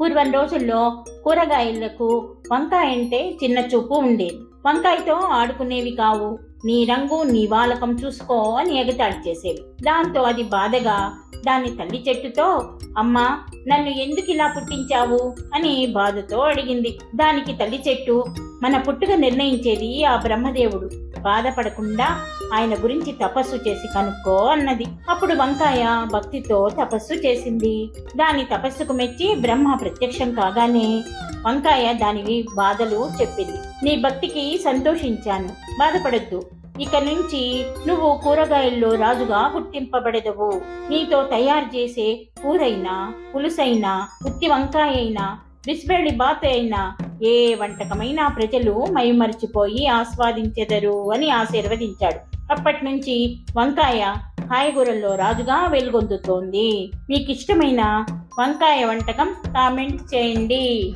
పూర్వం రోజుల్లో కూరగాయలకు వంకాయ అంటే చిన్న చూపు ఉండేది వంకాయతో ఆడుకునేవి కావు. నీ రంగు నీ వాలకం చూసుకో అని ఎగతాళి చేసేవి. దాంతో అది బాధగా దాని తల్లి చెట్టుతో అమ్మా నన్ను ఎందుకు ఇలా పుట్టించావు? అని బాధతో అడిగింది. దానికి తల్లి చెట్టు మన పుట్టుక నిర్ణయించేది ఆ బ్రహ్మదేవుడు. బాధపడకుండా ఆయన గురించి తపస్సు చేసి కనుక్కో అన్నది. అప్పుడు వంకాయ భక్తితో తపస్సు చేసింది. దాని తపస్సుకు మెచ్చి బ్రహ్మ ప్రత్యక్షం కాగానే వంకాయ దానివి బాధలు చెప్పింది. నీ భక్తికి సంతోషించాను. బాధపడద్దు. ఇక నుంచి నువ్వు కూరగాయల్లో రాజుగా గుర్తింపబడదవు. నీతో తయారు చేసే కూరైనా పులుసైనా ఉత్తి వంకాయ అయినా బిస్బెళ్ళి బాత్ అయినా ఏ వంటకమైనా ప్రజలు మైమరిచిపోయి ఆస్వాదించెదరు అని ఆశీర్వదించాడు. అప్పటి నుంచి వంకాయ కాయగూరల్లో రాజుగా వెలుగొందుతోంది. మీకు ఇష్టమైన వంకాయ వంటకం కామెంట్ చేయండి.